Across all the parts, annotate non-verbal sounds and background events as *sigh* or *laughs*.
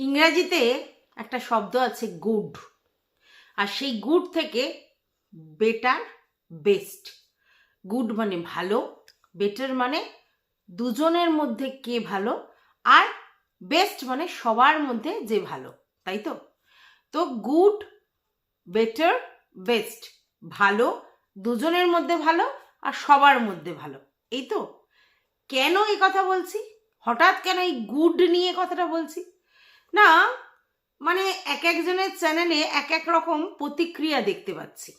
ইংরাজিতে একটা শব্দ আছে গুড। আর সেই গুড থেকে বেটার, বেস্ট। গুড মানে ভালো, বেটার মানে দুজনের মধ্যে কে ভালো, আর বেস্ট মানে সবার মধ্যে যে ভালো, তাই তো? তো গুড, বেটার, বেস্ট, ভালো, দুজনের মধ্যে ভালো আর সবার মধ্যে ভালো, এই তো? কেন এই কথা বলছি? হঠাৎ কেন এই গুড নিয়ে কথাটা বলছি? না মানে এক একজনের চ্যানেলে এক এক রকম প্রতিক্রিয়া দেখতে পাচ্ছি।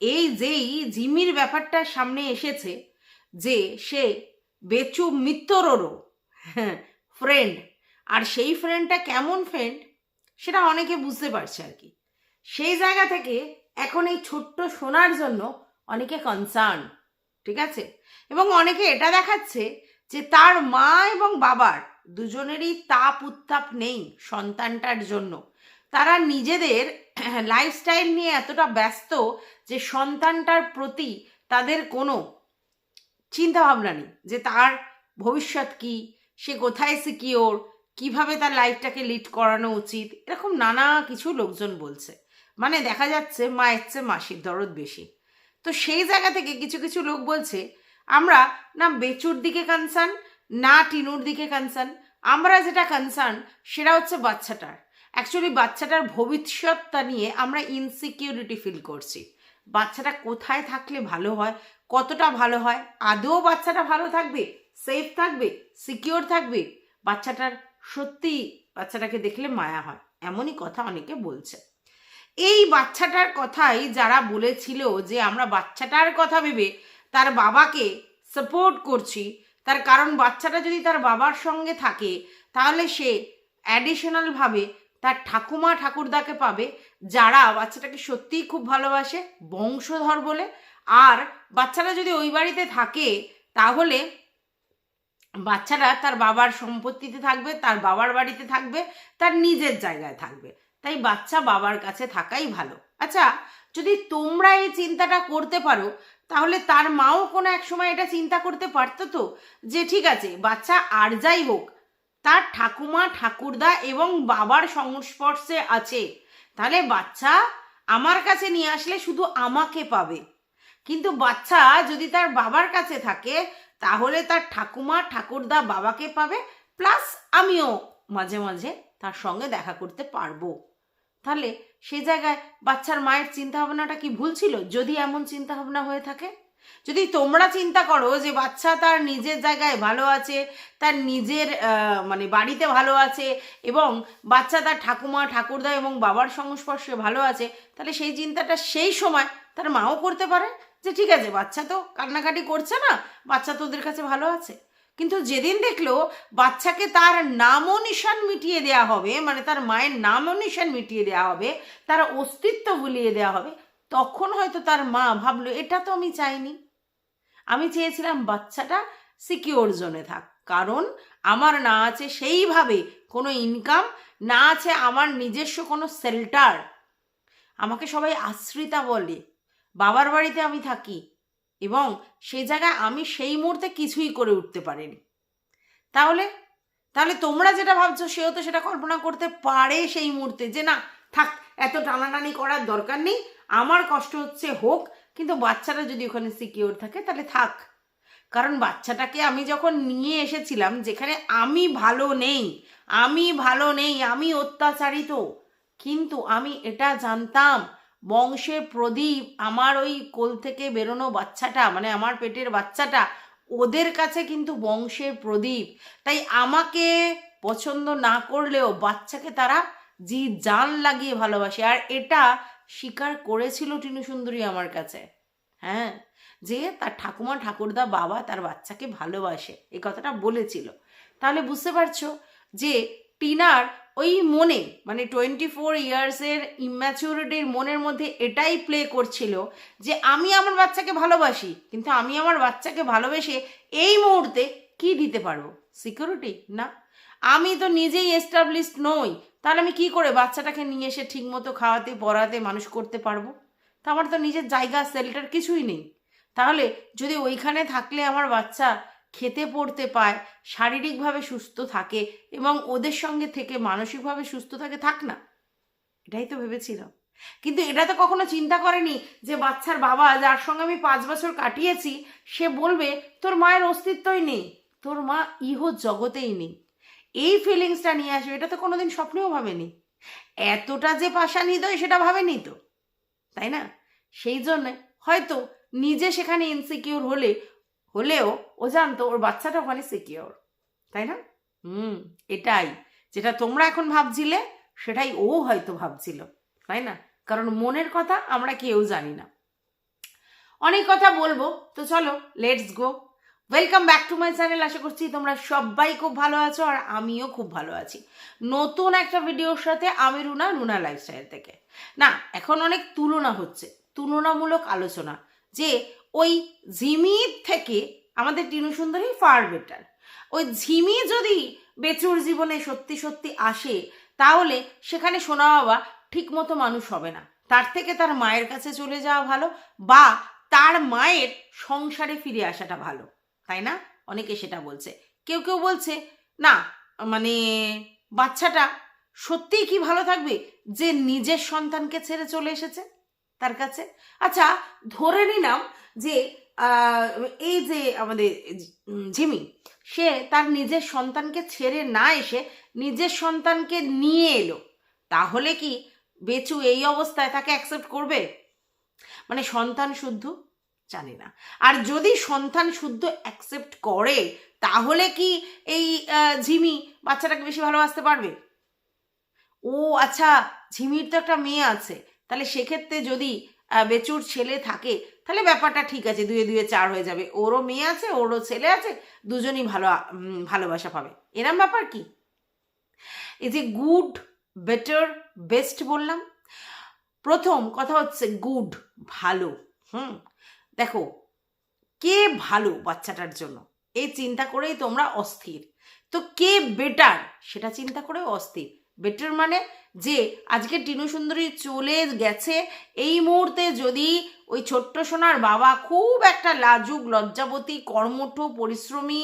এই যেই জিমির ব্যাপারটা সামনে এসেছে যে সে বেচু মিত্তরও ফ্রেন্ড আর সেই ফ্রেন্ডটা কেমন ফ্রেন্ড সেটা অনেকে বুঝতে পারছে আর কি। সেই জায়গা থেকে এখন এই ছোট্ট শোনার জন্য অনেকে কনসার্ন ঠিক আছে? এবং অনেকে এটা দেখাচ্ছে যে তার মা এবং বাবার দুজনেরই তাপ উত্তাপ নেই সন্তানটার জন্য। তারা নিজেদের *clears throat* লাইফস্টাইল নিয়ে এতটা ব্যস্ত যে সন্তানটার প্রতি তাদের কোনো চিন্তা ভাবনা নেই যে তার ভবিষ্যৎ কি, সে কোথায় সিকিওর কীভাবে তার লাইফটাকে লিড করানো উচিত, এরকম নানা কিছু লোকজন বলছে। মানে দেখা যাচ্ছে মায়ের চেয়ে মাসির দরদ বেশি। তো সেই জায়গা থেকে কিছু কিছু লোক বলছে, আমরা না বেচুর দিকে কনসার্ন না টিনুর দিকে কনসার্ন আমরা যেটা কনসার্ন সেটা হচ্ছে বাচ্চাটার। অ্যাকচুয়ালি বাচ্চাটার ভবিষ্যৎটা নিয়ে আমরা ইনসিকিউরিটি ফিল করছি। বাচ্চাটা কোথায় থাকলে ভালো হয়, কতটা ভালো হয়, আদৌ বাচ্চাটা ভালো থাকবে সেফ থাকবে সিকিওর থাকবে? বাচ্চাটার সত্যি বাচ্চাটাকে দেখলে মায়া হয়, এমনই কথা অনেকে বলছে। এই বাচ্চাটার কথাই যারা বলেছিল যে আমরা বাচ্চাটার কথা ভেবে তার বাবাকে সাপোর্ট করছি তার কারণ বাচ্চাটা যদি তার বাবার সঙ্গে থাকে, তাহলে সে অ্যাডিশনালভাবে তার ঠাকুমা ঠাকুরদাকে পাবে, যারা বাচ্চাটাকে সত্যিই খুব ভালোবাসে, বংশধর বলে। আর বাচ্চারা যদি ওই বাড়িতে থাকে, তাহলে বাচ্চারা তার বাবার সম্পত্তিতে থাকবে, তার বাবার বাড়িতে থাকবে, তার নিজের জায়গায় থাকবে। তাই বাচ্চা বাবার কাছে থাকাই ভালো। আচ্ছা যদি তোমরা এই চিন্তাটা করতে পারো তাহলে তার মাও কোনো এক সময় এটা চিন্তা করতে পারতো তো যে ঠিক আছে, বাচ্চা আর যাই হোক, তার ঠাকুমা, ঠাকুরদা এবং বাবার সংস্পর্শে আছে। তাহলে বাচ্চা আমার কাছে নিয়ে আসলে শুধু আমাকে পাবে। কিন্তু বাচ্চা যদি তার বাবার কাছে থাকে, তাহলে তার ঠাকুমা, ঠাকুরদা বাবাকে পাবে, প্লাস আমিও মাঝে মাঝে তার সঙ্গে দেখা করতে পারব। তাহলে সে জায়গায় বাচ্চার মায়ের চিন্তা ভাবনাটা কি ভুল ছিল? যদি এমন চিন্তা ভাবনা হয়ে থাকে? যদি তোমরা চিন্তা করো যে বাচ্চা তার নিজের জায়গায় ভালো আছে, তার নিজের মানে বাড়িতে ভালো আছে এবং বাচ্চা তার ঠাকুমা, ঠাকুরদা এবং বাবার সংস্পর্শে ভালো আছে, তাহলে সেই চিন্তাটা সেই সময় তার মাও করতে পারে? যে ঠিক আছে, বাচ্চা তো কান্নাকাটি করছে না, বাচ্চা তোদের কাছে ভালো আছে। কিন্তু যেদিন দেখল বাচ্চাকে তার নামও নিশান মিটিয়ে দেওয়া হবে মানে তার মায়ের নামও নিশান মিটিয়ে দেওয়া হবে, তার অস্তিত্ব ভুলিয়ে দেওয়া হবে, তখন হয়তো তার মা ভাবলো, এটা তো আমি চাইনি। আমি চেয়েছিলাম বাচ্চাটা সিকিওর জোনে থাক। কারণ আমার না আছে সেইভাবে কোনো ইনকাম, না আছে আমার নিজস্ব কোনো শেল্টার। আমাকে সবাই আশ্রিতা বলে, বাবার বাড়িতে আমি থাকি। এবং সেই জায়গায় আমি সেই মুহূর্তে কিছুই করে উঠতে পারিনি। তাহলে তাহলে তোমরা যেটা ভাবছ সেও তো সেটা কল্পনা করতে পারে সেই মুহূর্তে যে না, থাক, এত টানাটানি করার দরকার নেই, আমার কষ্ট হচ্ছে হোক, কিন্তু বাচ্চাটা যদি ওখানে সিকিওর থাকে তাহলে থাক। কারণ বাচ্চাটাকে আমি যখন নিয়ে এসেছিলাম, যেখানে আমি ভালো নেই, আমি ভালো নেই, আমি অত্যাচারিত, কিন্তু আমি এটা জানতাম বংশের প্রদীপ, আমার ওই কোল থেকে বেরোনো বাচ্চাটা মানে আমার পেটের বাচ্চাটা, ওদের কাছে কিন্তু বংশের প্রদীপ। তাই আমাকে পছন্দ না করলেও বাচ্চাকে তারা জি জান লাগিয়ে ভালোবাসে। আর এটা স্বীকার করেছিল টিনু সুন্দরী আমার কাছে। হ্যাঁ যে তার ঠাকুমা, ঠাকুরদা, বাবা তার বাচ্চাকে ভালোবাসে। এই কথাটা বলেছিল। তাহলে বুঝতে পারছ যে টিনার ওই মনে মানে টোয়েন্টি ফোর ইয়ার্সের ইম্যাচুরিটির মনের মধ্যে এটাই প্লে করছিল যে আমি আমার বাচ্চাকে ভালোবাসি, কিন্তু আমি আমার বাচ্চাকে ভালোবেসে এই মুহূর্তে কি দিতে পারব? সিকিউরিটি না। আমি তো নিজেই এস্টাবলিশড নই, তাহলে আমি কি করে বাচ্চাটাকে নিয়ে এসে ঠিকমতো খাওয়াতে, পড়াতে, মানুষ করতে পারব? তা আমার তো নিজের জায়গা সেল্টার কিছুই নেই। তাহলে যদি ওইখানে থাকলে আমার বাচ্চা খেতে পড়তে পায়, শারীরিকভাবে সুস্থ থাকে এবং ওদের সঙ্গে থেকে মানসিকভাবে সুস্থ থাকে, থাক না। এটাই তো ভেবেছিলাম কিন্তু এটা তো কখনো চিন্তা করেনি যে বাচ্চার বাবা যার সঙ্গে আমি পাঁচ বছর কাটিয়েছি, সে বলবে, তোর মায়ের অস্তিত্বই নেই, তোর মা ইহ জগতেই নেই। এই ফিলিংসটা নিয়ে আসবে, এটা তো কোনোদিন স্বপ্নেও ভাবেনি। এতটা যে পাশা হৃদয় সেটা ভাবেনি তো, তাই না? সেই জন্যে হয়তো নিজে সেখানে ইনসিকিউর হলে, হলেও ও জানতো ওর বাচ্চাটা ওখানে সিকিওর তাই না? হুম। এটাই যেটা তোমরা এখন ভাবছিলে সেটাই ও হয়তো ভাবছিল তাই না? কারণ মনের কথা আমরা কেউ জানি না। অনেক কথা বলব তো চলো let's go welcome back to my channel আশা করছি তোমরা সবাই খুব ভালো আছো আর আমিও খুব ভালো আছি। নতুন একটা ভিডিওর সাথে আমি রুনা রুনা লাইফস্টাইল থেকে। না এখন অনেক তুলনা হচ্ছে তুলনামূলক আলোচনা যে ওই ঝিমির থেকে আমাদের টিনু সুন্দরী ফার বেটার। ওই ঝিমি যদি বেচুর জীবনে সত্যি সত্যি আসে, তাহলে সেখানে সোনা বাবা ঠিক মতো মানুষ হবে না। তার থেকে তার মায়ের কাছে চলে যাওয়া ভালো, বা তার মায়ের সংসারে ফিরে আসাটা ভালো। তাই না? অনেকে সেটা বলছে। কেউ কেউ বলছে, না মানে বাচ্চাটা সত্যিই কি ভালো থাকবে যে নিজের সন্তানকে ছেড়ে চলে এসেছে তার কাছে? আচ্ছা ধরে নিলাম যে এই যে আমাদের ঝিমি সে তার নিজের সন্তানকে ছেড়ে না এসে নিজের সন্তানকে নিয়ে এলো। তাহলে কি বেচু এই অবস্থায় তাকে অ্যাকসেপ্ট করবে? মানে সন্তান শুদ্ধ? জানি না। আর যদি সন্তান শুদ্ধ অ্যাকসেপ্ট করে, তাহলে কি এই ঝিমি বাচ্চাটাকে বেশি ভালোবাসতে পারবে? ও আচ্ছা ঝিমির তো একটা মেয়ে আছে। তাহলে সেক্ষেত্রে যদি বেচুর ছেলে থাকে তাহলে ব্যাপারটা ঠিক আছে, দুয়ে দুয়ে চার হয়ে যাবে। ওরও মেয়ে আছে, ওরও ছেলে আছে, দুজনই ভালো ভালোবাসা পাবে। এরম ব্যাপার কি? এই যে গুড বেটার বেস্ট বললাম, প্রথম কথা হচ্ছে গুড ভালো, হুম? দেখো, কে ভালো বাচ্চাটার জন্য? এই চিন্তা করেই তোমরা অস্থির। তো কে বেটার সেটা চিন্তা করে অস্থির। বেটার মানে যে আজকে টিনু সুন্দরী চলে গেছে এই মুহূর্তে যদি ওই ছোট্ট সোনার বাবা খুব একটা লাজুক লজ্জাবতী কর্মঠ পরিশ্রমী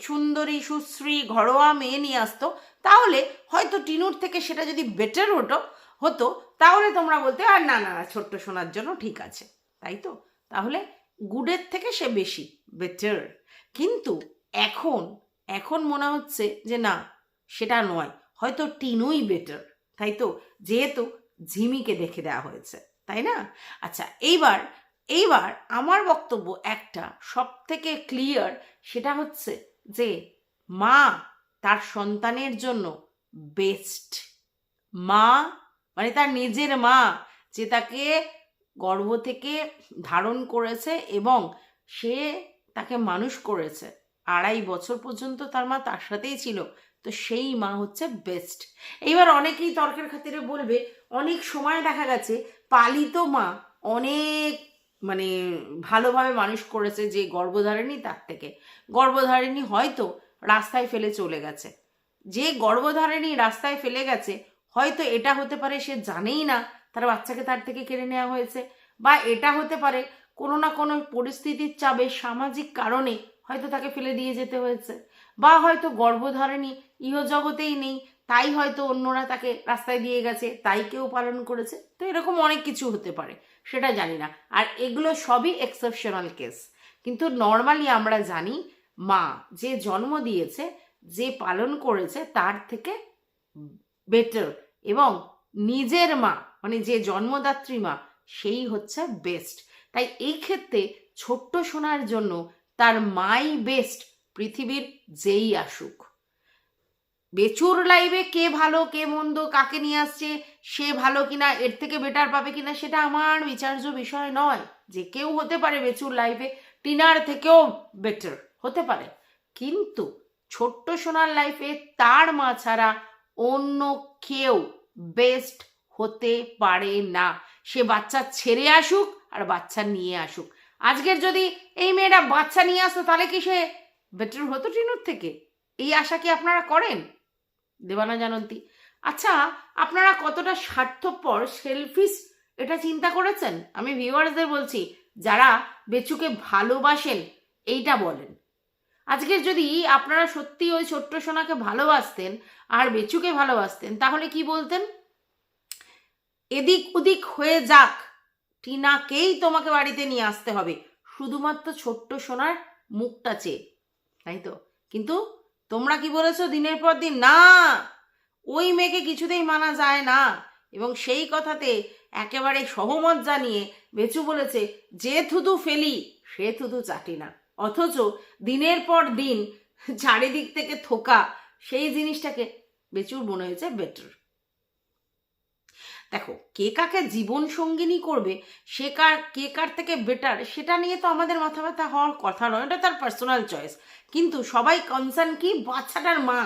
সুন্দরী সুশ্রী ঘরোয়া মেয়ে নিয়ে আসতো তাহলে হয়তো টিনুর থেকে সেটা যদি বেটার হতো হতো তাহলে তোমরা বলতে আর না না না, ছোট্ট সোনার জন্য ঠিক আছে। তাই তো? তাহলে গুডের থেকে সে বেশি বেটার কিন্তু এখন এখন মনে হচ্ছে যে না সেটা নয়। হয়তো টিনুই বেটার তাই তো? যেহেতু ঝিমিকে দেখে দেওয়া হয়েছে, তাই না? আচ্ছা এইবার এইবার আমার বক্তব্য একটা সব থেকে ক্লিয়ার সেটা হচ্ছে যে মা তার সন্তানের জন্য বেস্ট মা মানে তার নিজের মা, যে তাকে গর্ভ থেকে ধারণ করেছে এবং সে তাকে মানুষ করেছে। আড়াই বছর পর্যন্ত তার মা তার সাথেই ছিল। তো সেই মা হচ্ছে বেস্ট এইবার অনেকেই তর্কের খাতিরে বলবে, অনেক সময় দেখা গেছে পালিত মা অনেক মানে ভালোভাবে মানুষ করেছে যে গর্ভধারিণী তার থেকে। গর্ভধারিণী হয়তো রাস্তায় ফেলে চলে গেছে। যে গর্ভধারিণী রাস্তায় ফেলে গেছে, হয়তো এটা হতে পারে সে জানেই না তার বাচ্চাকে তার থেকে কেড়ে নেওয়া হয়েছে। বা এটা হতে পারে কোনো না কোনো পরিস্থিতির চাপে সামাজিক কারণে হয়তো তাকে ফেলে দিয়ে যেতে হয়েছে। বা হয়তো গর্ভধারিণী ইহজগতেই নেই, তাই হয়তো অন্যরা তাকে রাস্তায় দিয়ে গেছে, তাই কেউ পালন করেছে। তো এরকম অনেক কিছু হতে পারে, সেটা জানি না। আর এগুলো সবই এক্সেপশনাল কেস কিন্তু নর্মালি আমরা জানি, মা যে জন্ম দিয়েছে, যে পালন করেছে, তার থেকে বেটার এবং নিজের মা মানে যে জন্মদাত্রী মা, সেই হচ্ছে বেস্ট তাই এই ক্ষেত্রে ছোট্ট সোনার জন্য তার মাই বেস্ট পৃথিবীর যেই আসুক। বেচুর লাইভে কে ভালো, কে মন্দ, কাকে নিয়ে আসছে, সে ভালো কিনা, এর থেকে বেটার পাবে কিনা, সেটা আমার বিচার্য বিষয় নয়। যে কেউ হতে পারে বেচুর লাইভে টিনার থেকেও বেটার হতে পারে। কিন্তু ছোট্ট সোনার লাইফে তার মা ছাড়া অন্য কেউ বেস্ট হতে পারে না। সে বাচ্চা ছেড়ে আসুক আর বাচ্চা নিয়ে আসুক। আজকের যদি এই মেয়েটা বাচ্চা নিয়ে আসতো, তাহলে কি সে বেটার হতো টিনুর থেকে? এই আশা কি আপনারা করেন? দেবানা জানন্তী আচ্ছা আপনারা কতটা স্বার্থপর সেলফিস এটা চিন্তা করেছেন? আমি ভিউয়ার্সদের বলছি, যারা বেচুকে ভালোবাসেন, এইটা বলেন। আজকের যদি আপনারা সত্যি ওই ছোট্ট সোনাকে ভালোবাসতেন আর বেচুকে ভালোবাসতেন, তাহলে কি বলতেন? এদিক ওদিক হয়ে যাক। টিনাকেই তোমাকে বাড়িতে নিয়ে আসতে হবে। শুধুমাত্র ছোট্ট সোনার মুখটা চেয়ে, তাই তো? কিন্তু তোমরা কি বলেছ দিনের পর দিন? না! ওই মেয়েকে কিছুতেই মানা যায় না। এবং সেই কথাতে একেবারে সহমত জানিয়ে বেচু বলেছে, যে থুতু ফেলি, সে থুতু চাটি না। অথচ দিনের পর দিন চারিদিক থেকে থোকা, সেই জিনিসটাকে বেচুর মনে হয়েছে বেটার। দেখো, কে কাকে জীবন সঙ্গিনী করবে, সে কার, কে কার থেকে বেটার সেটা নিয়ে তো আমাদের মাথা ব্যথা হওয়ার কথা নয় এটা তার পার্সোনাল চয়েস কিন্তু সবাই কনসার্ন কি? বাচ্চাটার মা।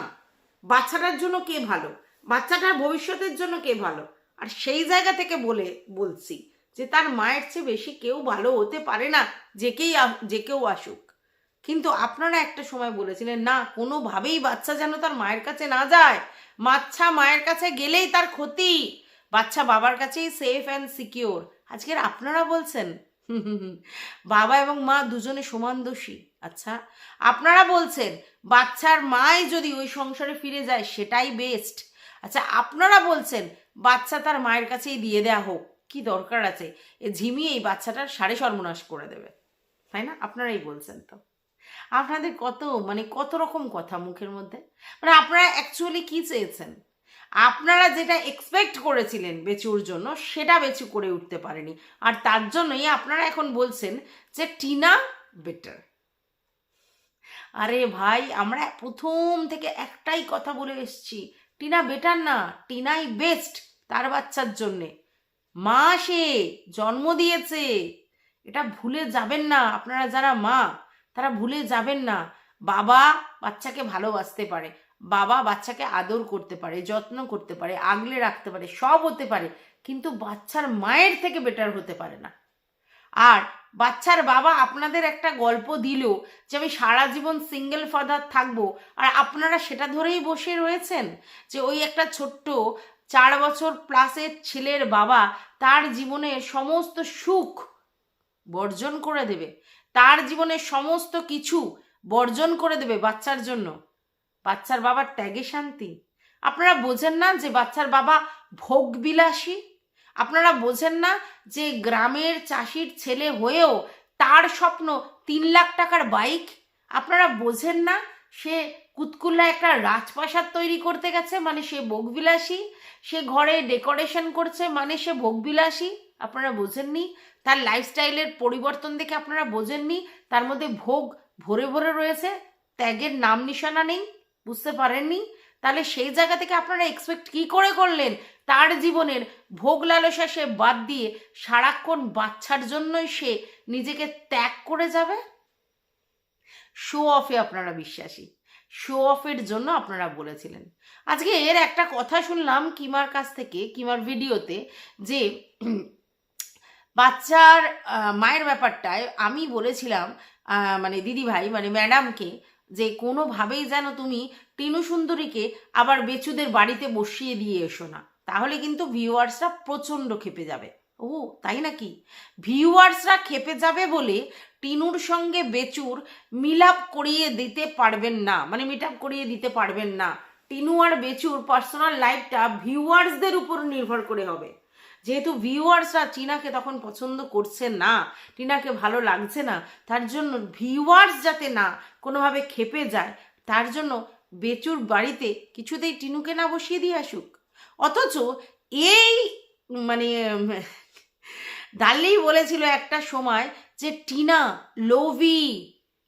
বাচ্চাটার জন্য কে ভালো? বাচ্চাটার ভবিষ্যতের জন্য কে ভালো? আর সেই জায়গা থেকে বলে, বলছি যে তার মায়ের চেয়ে বেশি কেউ ভালো হতে পারে না, যে কেই যে কেউ আসুক। কিন্তু আপনারা একটা সময় বলেছিলেন, না, কোনোভাবেই বাচ্চা যেন তার মায়ের কাছে না যায়। বাচ্চা মায়ের কাছে গেলেই তার ক্ষতি। বাচ্চা বাবার কাছেই সেফ অ্যান্ড সিকিওর আজকের আপনারা বলছেন। বাবা এবং মা দুজনে সমান দোষী। আচ্ছা আপনারা বলছেন, বাচ্চার মাই যদি ওই সংসারে ফিরে যায়, সেটাই বেস্ট আচ্ছা আপনারা বলছেন, বাচ্চা তার মায়ের কাছেই দিয়ে দেয়া হোক। কি দরকার আছে? এ ঝিমিয়ে এই বাচ্চাটার সাড়ে সর্বনাশ করে দেবে। তাই না? আপনারাই বলছেন তো। আপনাদের কত মানে কত রকম কথা মুখের মধ্যে? মানে আপনারা অ্যাকচুয়ালি কি চেয়েছেন? আপনারা যেটা এক্সপেক্ট করেছিলেন বেচুর জন্য, সেটা বেচু করে উঠতে পারেনি। আর তার জন্যই আপনারা এখন বলছেন যে টিনা বেটার আরে ভাই, আমরা প্রথম থেকে একটাই কথা বলে এসেছি, টিনা বেটার না, টিনাই বেস্ট তার বাচ্চার জন্যে। মা সে, জন্ম দিয়েছে। এটা ভুলে যাবেন না, আপনারা যারা মা, তারা ভুলে যাবেন না। বাবা বাচ্চাকে ভালোবাসতে পারে। বাবা বাচ্চাকে আদর করতে পারে, যত্ন করতে পারে, আগলে রাখতে পারে, সব হতে পারে, কিন্তু বাচ্চার মায়ের থেকে বেটার হতে পারে না। আর বাচ্চার বাবা আপনাদের একটা গল্প দিল যে আমি সারা জীবন সিঙ্গেল ফাদার থাকব, আর আপনারা সেটা ধরেই বসে রয়েছেন যে ওই একটা ছোট্ট চার বছর প্লাসের ছেলের বাবা তার জীবনের সমস্ত সুখ বর্জন করে দেবে, তার জীবনের সমস্ত কিছু বর্জন করে দেবে বাচ্চার জন্য। বাচ্চার বাবার ত্যাগে শান্তি। আপনারা বোঝেন না যে বাচ্চার বাবা ভোগবিলাসী? আপনারা বোঝেন না যে গ্রামের চাষির ছেলে হয়েও তার স্বপ্ন তিন লাখ টাকার বাইক? আপনারা বোঝেন না সে কুতকুল্লা একটা রাজপ্রাসাদ তৈরি করতে গেছে মানে সে ভোগবিলাসী? সে ঘরে ডেকোরেশন করছে মানে সে ভোগবিলাসী? আপনারা বোঝেননি? তার লাইফস্টাইলের পরিবর্তন দেখে আপনারা বোঝেননি? তার মধ্যে ভোগ ভরে ভরে রয়েছে, ত্যাগের নাম নিশানা নেই? বুঝতে পারেননি? তাহলে সেই জায়গা থেকে আপনারা এক্সপেক্ট কি করে করলেন? তার জীবনের ভোগ লালসা সে বাদ দিয়ে সারাক্ষণ বাচ্চার জন্যই সে নিজেকে ত্যাগ করে যাবে? শো অফে আপনারা বিশ্বাসী। শো অফের জন্য আপনারা বলেছিলেন। আজকে এর একটা কথা শুনলাম কিমার কাছ থেকে, কিমার ভিডিওতে যে বাচ্চার মায়ের ব্যাপারটায় আমি বলেছিলাম মানে দিদি ভাই মানে ম্যাডামকে যে কোনোভাবেই যেন তুমি টিনু সুন্দরীকে আবার বেচুদের বাড়িতে বসিয়ে দিয়ে এসো না। তাহলে কিন্তু ভিউয়ার্সরা প্রচণ্ড খেপে যাবে। ও, তাই নাকি? ভিউয়ার্সরা খেপে যাবে বলে টিনুর সঙ্গে বেচুর মিলাপ করিয়ে দিতে পারবেন না। মানে মিটাপ করিয়ে দিতে পারবেন না। টিনু আর বেচুর পার্সোনাল লাইফটা ভিউয়ার্সদের উপর নির্ভর করে হবে। যেহেতু ভিউয়ার্সরা টিনাকে তখন পছন্দ করছে না টিনাকে ভালো লাগছে না তার জন্য ভিউয়ার্স যাতে না কোনোভাবে খেপে যায় তার জন্য বেচুর বাড়িতে কিছুতেই টিনুকে না বসিয়ে দিয়ে আসুক। অথচ এই মানে উম, ডাল্লেই বলেছিল একটা সময় যে টিনা লোভি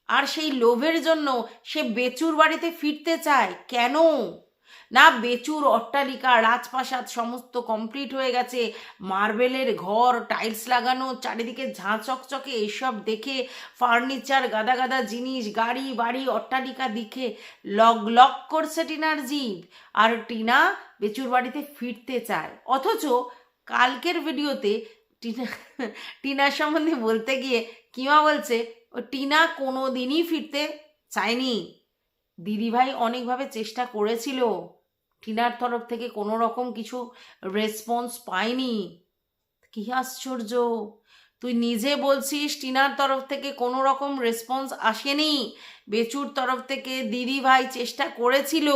আর সেই লোভের জন্য সে বেচুর বাড়িতে ফিরতে চায়। কেন? না, বেচুর, অট্টালিকা, রাজপ্রাসাদ, সমস্ত কমপ্লিট হয়ে গেছে। মার্বেলের ঘর টাইলস লাগানো, চারিদিকে ঝাঁ চকচকে এইসব দেখে ফার্নিচার গাদা গাদা জিনিস, গাড়ি, বাড়ি, অট্টালিকা দেখে লগ লগ করছে টিনার জীব আর টিনা বেচুর বাড়িতে ফিরতে চায়। অথচ কালকের ভিডিওতে টিনা টিনার সম্বন্ধে বলতে গিয়ে কিমা বলছে, ও টিনা কোনো দিনই ফিরতে চায়নি। দিদিভাই অনেকভাবে চেষ্টা করেছিল। টিনার তরফ থেকে কোনো রকম কিছু রেসপন্স পায়নি কি আশ্চর্য! তুই নিজে বলছিস টিনার তরফ থেকে কোনো রকম রেসপন্স আসেনি? বেচুর তরফ থেকে দিদি ভাই চেষ্টা করেছিল,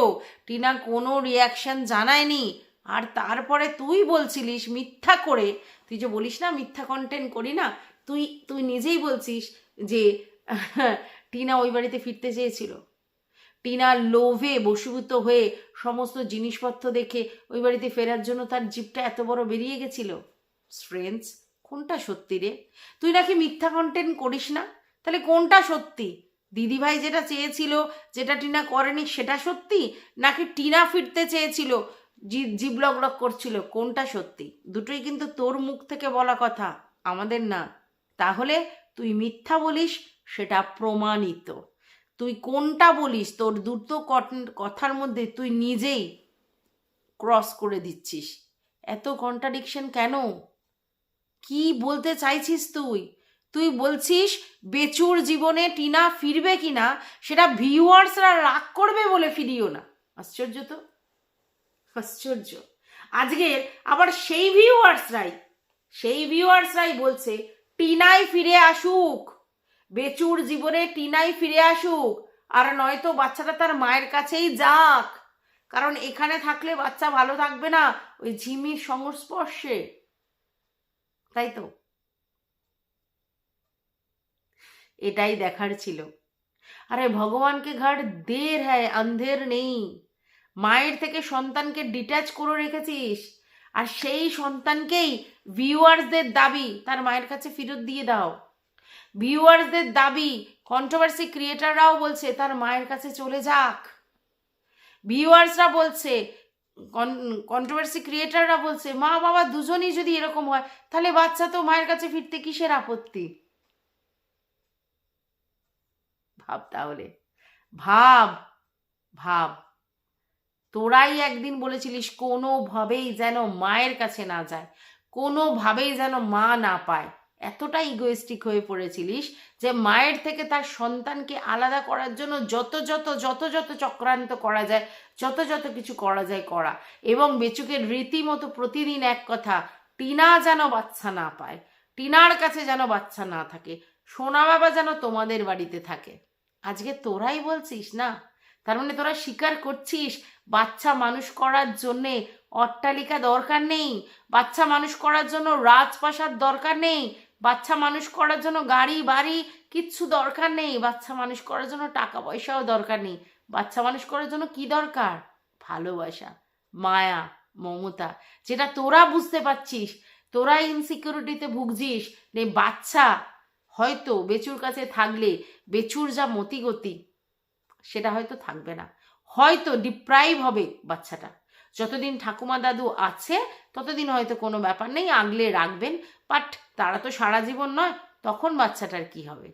টিনা কোনো রিয়াকশন জানায়নি। আর তারপরে তুই বলছিলিস মিথ্যা করে, তুই যে বলিস না মিথ্যা কন্টেন্ট করি না, তুই তুই নিজেই বলছিস যে, টিনা ওই বাড়িতে ফিরতে চেয়েছিল। টিনার লোভে বশীভূত হয়ে সমস্ত জিনিসপত্র দেখে ওই বাড়িতে ফেরার জন্য তার জিপটা এত বড় বেরিয়ে গেছিল? স্ট্রেন্স কোনটা সত্যি রে? তুই নাকি মিথ্যা কন্টেন্ট করিস না? তাহলে কোনটা সত্যি? দিদিভাই যেটা চেয়েছিল, যেটা টিনা করেনি, সেটা সত্যি? নাকি টিনা ফিরতে চেয়েছিল, জি, জিভ লক লক করছিল? কোনটা সত্যি? দুটোই কিন্তু তোর মুখ থেকে বলা কথা। আমাদের না। তাহলে তুই মিথ্যা বলিস, সেটা প্রমাণিত। তুই কোনটা বলিস? তোর দুটো কথার মধ্যে তুই নিজেই ক্রস করে দিচ্ছিস। এত কন্ট্রাডিকশন কেন? কি বলতে চাইছিস তুই? তুই বলছিস, বেচুর জীবনে টিনা ফিরবে কিনা, সেটা ভিউয়ার্সরা রাগ করবে বলে ফিরিও না। আশ্চর্য তো? আশ্চর্য। আজকের আবার সেই ভিউয়ার্সরাই সেই ভিউয়ার্সরাই বলছে, টিনাই ফিরে আসুক। বেচুর জীবনে টিনাই ফিরে আসুক, আর নয়তো বাচ্চাটা তার মায়ের কাছেই যাক। কারণ এখানে থাকলে বাচ্চা ভালো থাকবে না, ওই ঝিমির সংস্পর্শে। তাই তো? এটাই দেখার ছিল। আরে ভগবানকে ঘাট দের হ্যায়, অন্ধের নেই। মায়ের থেকে সন্তানকে ডিট্যাচ করে রেখেছিস, আর সেই সন্তানকেই ভিউয়ার্সদের দাবি, তার মায়ের কাছে ফেরত দিয়ে দাও। ভিউয়ার্সদের দাবি কন্ট্রোভার্সি ক্রিয়েটাররাও বলছে তার মায়ের কাছে চলে যাক। ভিউয়ার্সরা বলছে কন্ট্রোভার্সি ক্রিয়েটাররা বলছে, মা, বাবা দুজনেই যদি এরকম হয়, তাহলে বাচ্চা তো মায়ের কাছে ফিরতে কিসের আপত্তি? ভাব তাহলে। ভাব ভাব। তোরাই একদিন বলেছিলিস কোনোভাবেই যেন মায়ের কাছে না যায়, কোনোভাবেই যেন মা না পায়। এতটা ইগোয়েস্টিক হয়ে পড়েছিলিস যে মায়ের থেকে তার সন্তানকে আলাদা করার জন্য যত যত যত যত চক্রান্ত করা যায়, যত যত কিছু করা যায় করা। এবং বেচুকের রীতিমতো প্রতিদিন এক কথা, টিনা যেন বাচ্চা না পায়, টিনার কাছে যেন বাচ্চা না থাকে, সোনা বাবা যেন তোমাদের বাড়িতে থাকে। আজকে তোরাই বলছিস না? তার মানে তোরা স্বীকার করছিস, বাচ্চা মানুষ করার জন্যে অট্টালিকা দরকার নেই, বাচ্চা মানুষ করার জন্য রাজপ্রাসাদ দরকার নেই বাচ্চা মানুষ করার জন্য গাড়ি, বাড়ি কিচ্ছু দরকার নেই। বাচ্চা মানুষ করার জন্য টাকা পয়সাও দরকার নেই। বাচ্চা মানুষ করার জন্য কি দরকার? ভালোবাসা, মায়া, মমতা। যেটা তোরা বুঝতে পারছিস তোরা ইনসিকিউরিটিতে ভুগছিস। নে বাচ্চা, হয়তো বেচুর কাছে থাকলে বেচুর যা মতিগতি, সেটা হয়তো থাকবে না। হয়তো ডিপ্রাইভ হবে বাচ্চাটা। যতদিন ঠাকুমা দাদু আছে, ততদিন হয়তো কোনো ব্যাপার নেই, আগলে রাখবেন। বাট তারা তো সারা জীবন নয়, তখন বাচ্চাটার কি হবে?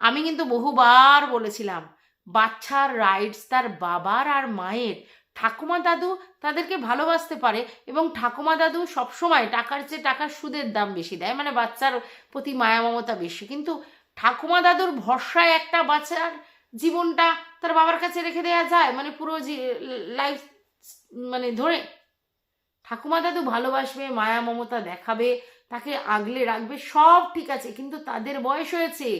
আমি কিন্তু বহুবার বলেছিলাম, বাচ্চার রাইটস তার বাবার আর মায়ের। ঠাকুমা দাদু তাদেরকে ভালোবাসতে পারে এবং ঠাকুমা দাদু সবসময় টাকার চেয়ে টাকার সুদের দাম বেশি দেয় মানে বাচ্চার প্রতি মায়া মমতা বেশি। কিন্তু ঠাকুমা দাদুর ভরসায় একটা বাচ্চার জীবনটা তার বাবার কাছে রেখে দেওয়া যায় মানে পুরো লাইফ মানে ধরে, ঠাকুমা দাদু ভালোবাসবে, মায়া মমতা দেখাবে, তাকে আগলে রাখবে, সব ঠিক আছে, কিন্তু তাদের বয়স হয়েছে,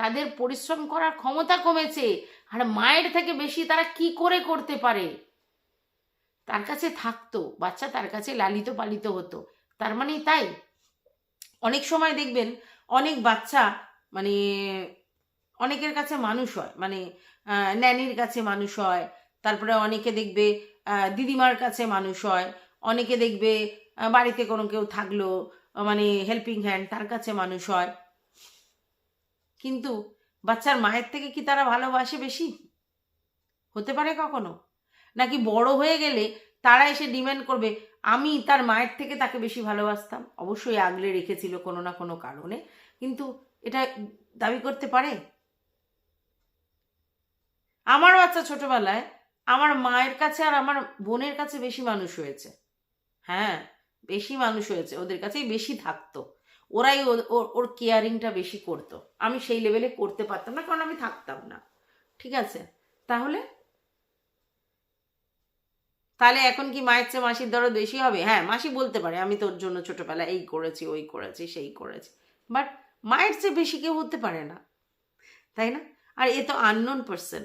তাদের পরিশ্রম করার ক্ষমতা কমেছে, আর মায়ের থেকে বেশি তারা কি করে করতে পারে? তার কাছে থাকতো, বাচ্চা তার কাছে লালিত পালিত হতো, তার মানে তাই। অনেক সময় দেখবেন, অনেক বাচ্চা মানে অনেকের কাছে মানুষ হয় মানে ন্যানির কাছে মানুষ হয়, তারপরে অনেকে দেখবে দিদিমার কাছে মানুষ হয়। অনেকে দেখবে বাড়িতে কোনো কেউ থাকল মানে হেল্পিং হ্যান্ড তার কাছে মানুষ হয়। কিন্তু বাচ্চার মায়ের থেকে কি তারা ভালোবাসে বেশি? হতে পারে কখনো? নাকি বড় হয়ে গেলে তারা এসে ডিমান্ড করবে, আমি তার মায়ের থেকে তাকে বেশি ভালোবাসতাম অবশ্যই আগলে রেখেছিল কোনো না কোনো কারণে, কিন্তু এটা দাবি করতে পারে? আমার বাচ্চা ছোটবেলায় আমার মায়ের কাছে আর আমার বোনের কাছে বেশি মানুষ হয়েছে। হ্যাঁ বেশি মানুষ হয়েছে, ওদের কাছেই বেশি থাকতো। ওরাই ওর কেয়ারিংটা বেশি করতো। আমি সেই লেভেলে করতে পারতাম না, কারণ আমি থাকতাম না। ঠিক আছে? তাহলে? তাহলে এখন কি মায়ের চেয়ে মাসির দরদ বেশি হবে? হ্যাঁ মাসি বলতে পারে, আমি তোর জন্য ছোটবেলায় এই করেছি, ওই করেছি, সেই করেছি। বাট মায়ের চেয়ে বেশি কেউ হতে পারে না। তাই না? আর এ তো আননোন পার্সন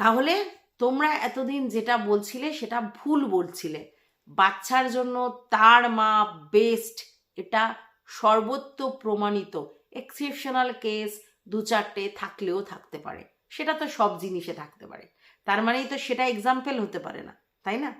তাহলে তোমরা এতদিন যেটা বলছিলে সেটা ভুল বলছিলে। বাচ্চার জন্য তার মা বেস্ট এটা সর্বত্র প্রমাণিত। এক্সেপশনাল কেস দু চারটে থাকলেও থাকতে পারে। সেটা তো সব জিনিসে থাকতে পারে। তার মানেই তো সেটা এক্সাম্পল হতে পারে না, তাই না?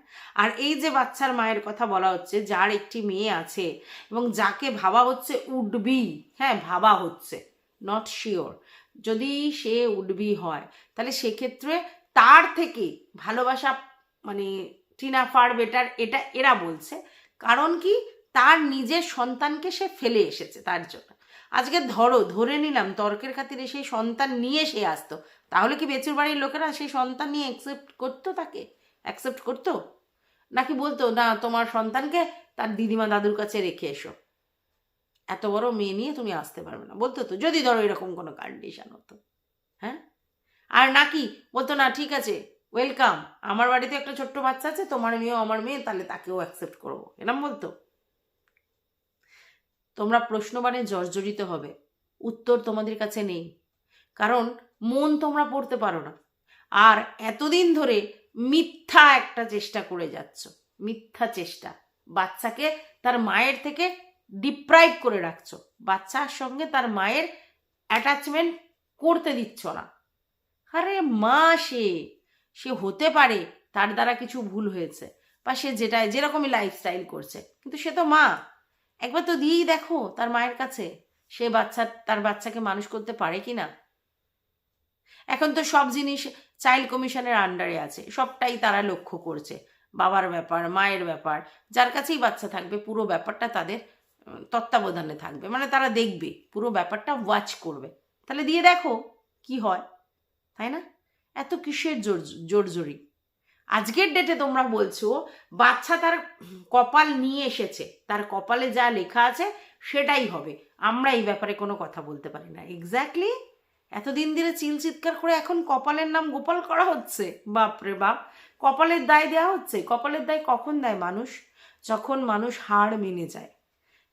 আর এই যে বাচ্চার মায়ের কথা বলা হচ্ছে, যার একটি মেয়ে আছে এবং যাকে ভাবা হচ্ছে উডবি হ্যাঁ ভাবা হচ্ছে নট শিওর যদি সে উডবি হয়, তাহলে সেক্ষেত্রে তার থেকে ভালোবাসা মানে টিনা ফার বেটার, এটা এরা বলছে। কারণ কি? তার নিজের সন্তানকে সে ফেলে এসেছে তার জন্য। আজকে ধরো, ধরে নিলাম তর্কের খাতিরে সেই সন্তান নিয়ে সে আসতো। তাহলে কি বেচুর বাড়ির লোকেরা সেই সন্তান নিয়ে অ্যাকসেপ্ট করতো তাকে? অ্যাকসেপ্ট করতো? নাকি বলতো, না, তোমার সন্তানকে তার দিদিমা দাদুর কাছে রেখে এসো। এত বড় মেয়ে নিয়ে তুমি আসতে পারবে না। বলতো তো, যদি ধরো এরকম কোনো কন্ডিশন হতো। হ্যাঁ? আর নাকি বলতো, না, ঠিক আছে ওয়েলকাম আমার বাড়িতে একটা ছোট্ট বাচ্চা আছে, তোমার মেয়েও আমার মেয়ে, তাহলে তাকেও অ্যাকসেপ্ট করব। এরম বলতো। তোমরা প্রশ্নবাণে জর্জরিত হবে। উত্তর তোমাদের কাছে নেই। কারণ মন তোমরা পড়তে পারো না। আর এতদিন ধরে মিথ্যা একটা চেষ্টা করে যাচ্ছ। মিথ্যা চেষ্টা। বাচ্চাকে তার মায়ের থেকে ডিপ্রাইভ করে রাখছো। বাচ্চার সঙ্গে তার মায়ের অ্যাটাচমেন্ট করতে দিচ্ছ না। আরে মা সে সে হতে পারে, তার দ্বারা কিছু ভুল হয়েছে বা সে যেটা, যেরকমই লাইফস্টাইল করছে, কিন্তু সে তো মা। একবার তো দিয়েই দেখো তার মায়ের কাছে, সে বাচ্চা, তার বাচ্চাকে মানুষ করতে পারে কি না? এখন তো সব জিনিস চাইল্ড কমিশনের আন্ডারে আছে, সবটাই তারা লক্ষ্য করছে। বাবার ব্যাপার, মায়ের ব্যাপার, যার কাছেই বাচ্চা থাকবে, পুরো ব্যাপারটা তাদের তত্ত্বাবধানে থাকবে মানে তারা দেখবে, পুরো ব্যাপারটা ওয়াচ করবে। তাহলে দিয়ে দেখো কি হয়, তাই না? এত কিসের জোর, জোরজোরি? আজকের ডেটে তোমরা বলছো, বাচ্চা তার কপাল নিয়ে এসেছে, তার কপালে যা লেখা আছে, সেটাই হবে। আমরা এই ব্যাপারে কোনো কথা বলতে পারি না। এক্স্যাক্টলি এতদিন ধরে চিল চিৎকার করে এখন কপালের নাম গোপাল করা হচ্ছে। বাপরে বাপ! কপালের দায় দেওয়া হচ্ছে। কপালের দায় কখন দেয় মানুষ? যখন মানুষ হার মেনে যায়।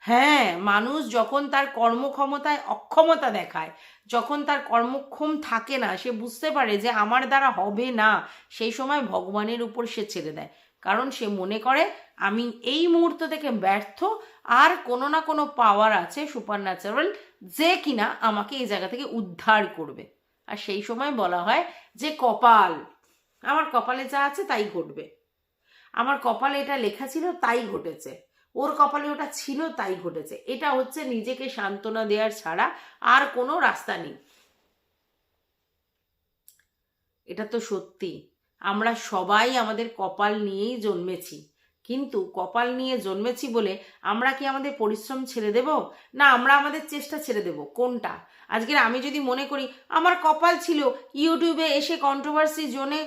হ্যাঁ মানুষ যখন তার কর্মক্ষমতায় অক্ষমতা দেখায়, যখন তার কর্মক্ষম থাকে না, সে বুঝতে পারে যে আমার দ্বারা হবে না, সেই সময় ভগবানের উপর সে ছেড়ে দেয়। কারণ সে মনে করে, আমি এই মুহূর্ত থেকে ব্যর্থ, আর কোনো না কোনো পাওয়ার আছে সুপার ন্যাচারাল যে কিনা আমাকে এই জায়গা থেকে উদ্ধার করবে। আর সেই সময় বলা হয় যে কপাল, আমার কপালে যা আছে তাই ঘটবে। আমার কপালে এটা লেখা ছিল, তাই ঘটেছে। ওর কপালে ওটা ছিল, তাই ঘটেছে। এটা হচ্ছে নিজেকে সান্ত্বনা দেওয়ার ছাড়া আর কোনো রাস্তা নেই। এটা তো সত্যি। আমরা সবাই আমাদের কপাল নিয়েই জন্মেছি। কিন্তু কপাল নিয়ে জন্মেছি বলে আমরা কি আমাদের পরিশ্রম ছেড়ে দেব? না, আমরা আমাদের চেষ্টা ছেড়ে দেব। কোনটা? আজকের আমি যদি মনে করি, আমার কপাল ছিল ইউটিউবে এসে কন্ট্রোভার্সি জোনে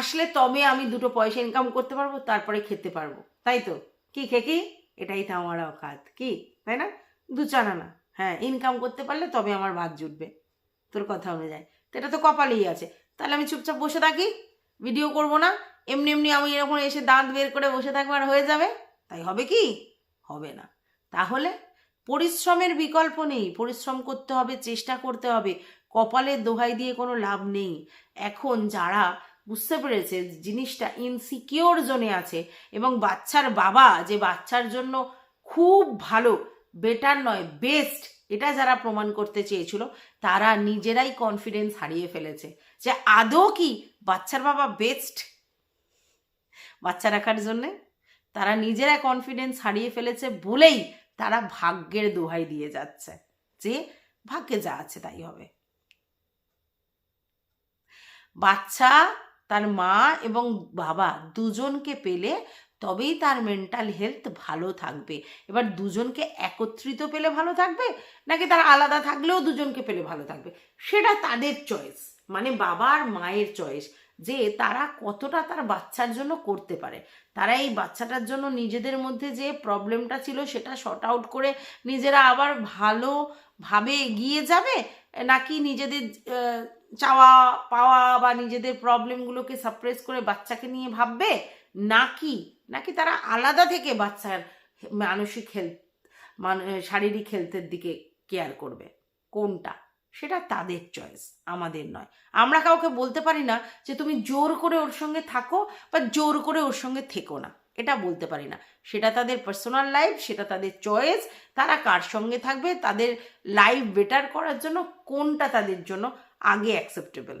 আসলে তবে আমি দুটো পয়সা ইনকাম করতে পারব, তারপরে খেতে পারব। তাই তো? কি খেকি এটাই তো আমার অকাত। কি? তাই না? দু চানা না। হ্যাঁ ইনকাম করতে পারলে তবে আমার ভাত জুটবে। তোর কথা অনুযায়ী। তো এটা তো কপালেই আছে। তাহলে আমি চুপচাপ বসে থাকি। ভিডিও করব না। এমনি এমনি আমি এরকম এসে দাঁত বের করে বসে থাকব আর হয়ে যাবে? তাই হবে কি? হবে না। তাহলে পরিশ্রমের বিকল্প নেই। পরিশ্রম করতে হবে, চেষ্টা করতে হবে। কপালের দোহাই দিয়ে কোনো লাভ নেই। এখন যারা বুঝতে পেরেছে জিনিসটা ইনসিকিওর জোনে আছে এবং বাচ্চার বাবা যে বাচ্চার জন্য খুব ভালো বেটার নয় বেস্ট এটা যারা প্রমাণ করতে চেয়েছিল, তারা নিজেরাই কনফিডেন্স হারিয়ে ফেলেছে। যে আদৌ কি বাচ্চার বাবা বেস্ট বাচ্চা রাখার জন্যে তারা নিজেরা কনফিডেন্স হারিয়ে ফেলেছে বলেই তারা ভাগ্যের দোহাই দিয়ে যাচ্ছে। যে ভাগ্যে যা আছে তাই হবে। বাচ্চা তার মা এবং বাবা দুজনকে পেলে তবেই তার মেন্টাল হেলথ ভালো থাকবে। এবার দুজনকে একত্রিত পেলে ভালো থাকবে, নাকি তার আলাদা থাকলেও দুজনকে পেলে ভালো থাকবে? সেটা তাদের চয়েস মানে বাবা আর মায়ের চয়েস যে তারা কতটা তার বাচ্চার জন্য করতে পারে। তারা এই বাচ্চাটার জন্য নিজেদের মধ্যে যে প্রবলেমটা ছিল, সেটা শর্ট আউট করে নিজেরা আবার ভালোভাবে এগিয়ে যাবে? নাকি নিজেদের চাওয়া, পাওয়া বা নিজেদের প্রবলেমগুলোকে সাপ্রেস করে বাচ্চাকে নিয়ে ভাববে, নাকি নাকি তারা আলাদা থেকে বাচ্চার মানসিক হেলথ মান শারীরিক হেলথের দিকে কেয়ার করবে? কোনটা? সেটা তাদের চয়েস আমাদের নয়। আমরা কাউকে বলতে পারি না যে তুমি জোর করে ওর সঙ্গে থাকো বা জোর করে ওর সঙ্গে থেকো না। এটা বলতে পারি না। সেটা তাদের পার্সোনাল লাইফ সেটা তাদের চয়েস তারা কার সঙ্গে থাকবে, তাদের লাইফ বেটার করার জন্য কোনটা তাদের জন্য আগে অ্যাকসেপ্টেবল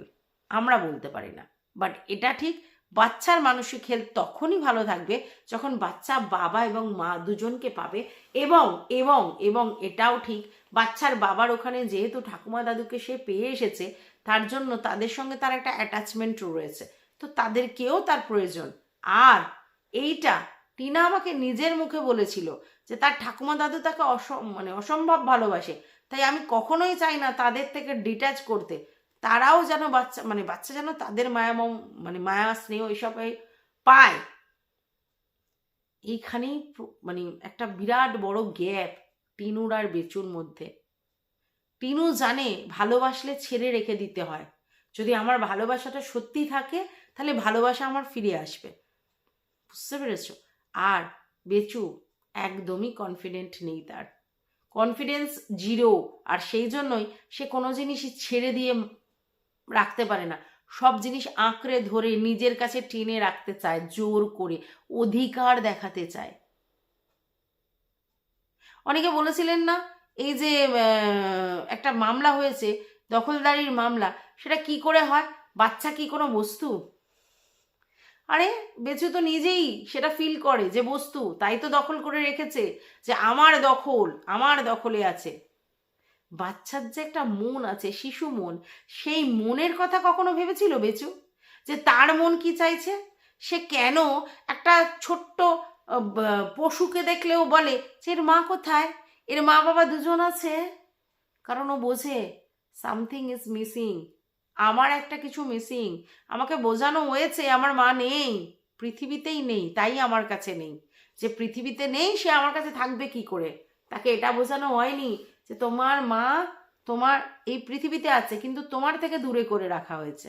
আমরা বলতে পারি না। বাট এটা ঠিক, বাচ্চার মানসিক হেলথ তখনই ভালো থাকবে যখন বাচ্চা বাবা এবং মা দুজনকে পাবে এবং এবং এবং এটাও ঠিক, বাচ্চার বাবার ওখানে যেহেতু ঠাকুমা দাদুকে সে পেয়ে এসেছে, তার জন্য তাদের সঙ্গে তার একটা অ্যাটাচমেন্ট রয়েছে। তো তাদেরকেও তার প্রয়োজন। আর এইটা টিনা আমাকে নিজের মুখে বলেছিল যে তার ঠাকুমা দাদু তাকে অসম মানে অসম্ভব ভালোবাসে। তাই আমি কখনোই চাই না তাদের থেকে ডিট্যাচ করতে। তারাও যেন বাচ্চা মানে বাচ্চা যেন তাদের মায়া মানে মায়া, স্নেহ এসব পায়। এইখানেই মানে একটা বিরাট বড় গ্যাপ টিনুর আর বেচুর মধ্যে। টিনু জানে ভালোবাসলে ছেড়ে রেখে দিতে হয়। যদি আমার ভালোবাসাটা সত্যি থাকে, তাহলে ভালোবাসা আমার ফিরে আসবে। বুঝতে পেরেছ? আর বেচু একদমই কনফিডেন্ট নেই তার। কনফিডেন্স জিরো আর সেই জন্যই সে কোনো জিনিসই ছেড়ে দিয়ে রাখতে পারে না। সব জিনিস আঁকড়ে ধরে নিজের কাছে টেনে রাখতে চায়, জোর করে অধিকার দেখাতে চায়। অনেকে বলেছিলেন না, এই যে একটা মামলা হয়েছে, দখলদারির মামলা, সেটা কি করে হয়? বাচ্চা কি কোনো বস্তু? আরে, বেচু তো নিজেই সেটা ফিল করে যে বস্তু, তাই তো দখল করে রেখেছে যে আমার দখল, আমার দখলে আছে। বাচ্চার যে একটা মন আছে, শিশু মন, সেই মনের কথা কখনো ভেবেছিল বেচু? যে তার মন কি চাইছে? সে কেন একটা ছোট্ট পশুকে দেখলেও বলে, যে এর মা কোথায়? এর মা বাবা দুজন আছে? কারণ ও বোঝে সামথিং ইজ মিসিং আমার একটা কিছু মিসিং আমাকে বোঝানো হয়েছে, আমার মা নেই। পৃথিবীতেই নেই, তাই আমার কাছে নেই। যে পৃথিবীতে নেই, সে আমার কাছে থাকবে কি করে? তাকে এটা বোঝানো হয়নি যে তোমার মা তোমার এই পৃথিবীতে আছে, কিন্তু তোমার থেকে দূরে করে রাখা হয়েছে।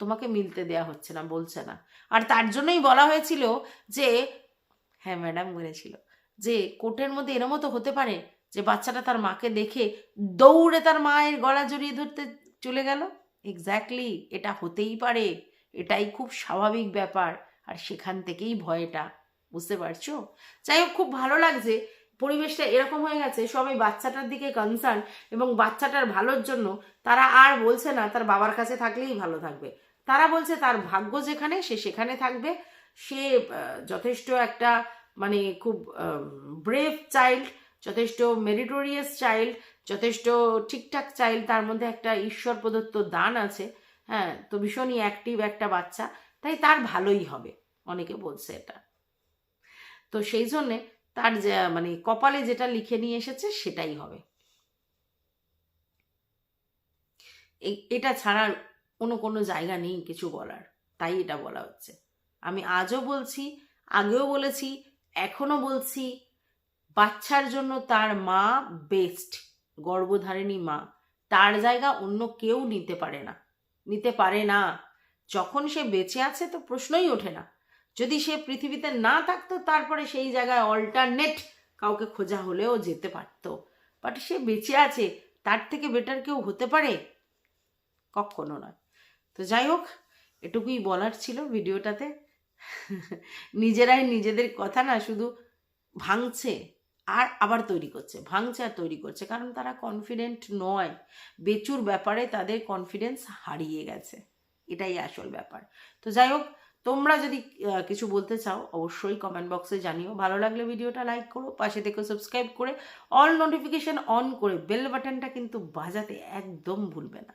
তোমাকে মিলতে দেয়া হচ্ছে না, বলছে না। আর তার জন্যই বলা হয়েছিল যে হ্যাঁ ম্যাডাম বলেছিল, যে কোর্টের মধ্যে এরমও তো হতে পারে যে বাচ্চাটা তার মাকে দেখে দৌড়ে তার মায়ের গলা জড়িয়ে ধরতে চলে গেল। এক্স্যাক্টলি এটা হতেই পারে। এটাই খুব স্বাভাবিক ব্যাপার, আর সেখান থেকেই ভয়টা, বুঝতে পারছ? যাই হোক, খুব ভালো লাগছে। পরিবেশটা এরকম হয়ে গেছে, সবাই বাচ্চাটার দিকে কনসার্ন এবং বাচ্চাটার ভালোর জন্য তারা আর বলছে না, তার বাবার কাছে থাকলেই ভালো থাকবে। তারা বলছে তার ভাগ্য যেখানে, সে সেখানে থাকবে। সে যথেষ্ট একটা মানে খুব ব্রেভ চাইল্ড যথেষ্ট মেরিটোরিয়াস চাইল্ড যথেষ্ট ঠিকঠাক চাইল্ড তার মধ্যে একটা ঈশ্বর প্রদত্ত দান আছে। হ্যাঁ তো ভীষণই অ্যাক্টিভ একটা বাচ্চা, তাই তার ভালোই হবে, অনেকে বলছে এটা। তো সেই জন্যে তার মানে কপালে যেটা লিখে নিয়ে এসেছে, সেটাই হবে। এটা ছাড়া কোনো কোনো জায়গা নেই কিছু বলার, তাই এটা বলা হচ্ছে। আমি আজও বলছি, আগেও বলেছি এখনও বলছি, বাচ্চার জন্য তার মা বেস্ট গর্ভধারিণী মা, তার জায়গা অন্য কেউ নিতে পারে না। নিতে পারে না। যখন সে বেঁচে আছে তো প্রশ্নই ওঠে না। যদি সে পৃথিবীতে না থাকতো, তারপরে সেই জায়গায় অল্টারনেট কাউকে খোঁজা হলেও যেতে পারতো। বাট সে বেঁচে আছে, তার থেকে বেটার কেউ হতে পারে? কখনো নয়। তো যাই হোক, এটুকুই বলার ছিল ভিডিওটাতে। *laughs* নিজেরাই নিজেদের কথা না, শুধু ভাঙছে। আর আবার তৈরি করছে আর তৈরি করছে, কারণ তারা কনফিডেন্ট নয়। বেচুর ব্যাপারে তাদের কনফিডেন্স হারিয়ে গেছে। এটাই আসল ব্যাপার। তো যাই হোক, তোমরা যদি কিছু বলতে চাও, অবশ্যই কমেন্ট বক্সে জানিও। ভালো লাগলে ভিডিওটা লাইক করো, পাশে থেকে সাবস্ক্রাইব করে অল নোটিফিকেশন অন করে বেল বাটনটা কিন্তু বাজাতে একদম ভুলবে না।